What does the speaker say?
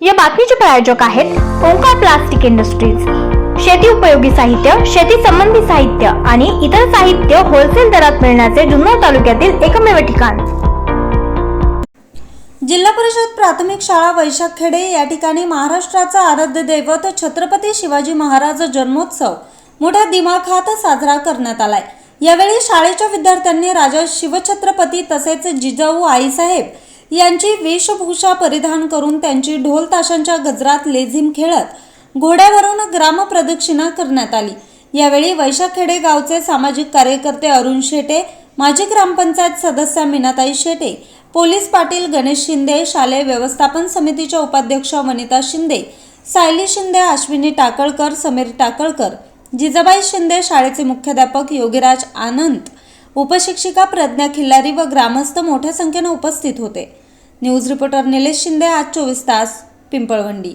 या बातमीचे प्रायोजक आहेत ओंकार प्लास्टिक इंडस्ट्रीज. शेती उपयोगी साहित्य शेती संबंधी साहित्य आणि इतर साहित्य होलसेल दरात मिळण्याचे जुन्नर तालुक्यातील एकमेव ठिकाण. जिल्हा परिषद प्राथमिक शाळा वैशाखेडे या ठिकाणी महाराष्ट्राचा आराध्य दैवत छत्रपती शिवाजी महाराज जन्मोत्सव मोठ्या दिमाखात साजरा करण्यात आलाय. यावेळी शाळेच्या विद्यार्थ्यांनी राजा शिवछत्रपती तसेच जिजाऊ आईसाहेब यांची वेशभूषा परिधान करून त्यांची ढोल ताशांच्या गजरात लेझिम खेळत घोड्यावरून ग्रामप्रदक्षिणा करण्यात आली. यावेळी वैशाखेडे गावचे सामाजिक कार्यकर्ते अरुण शेटे माजी ग्रामपंचायत सदस्या मीनाताई शेटे पोलीस पाटील गणेश शिंदे शालेय व्यवस्थापन समितीच्या उपाध्यक्ष वनिता शिंदे सायली शिंदे अश्विनी टाकळकर समीर टाकळकर जिजाबाई शिंदे शाळेचे मुख्याध्यापक योगीराज आनंद उपशिक्षिका प्रज्ञा खिल्लारी व ग्रामस्थ मोठ्या संख्येने उपस्थित होते. न्यूज रिपोर्टर निलेश शिंदे आज चोवीस तास पिंपळवंडी.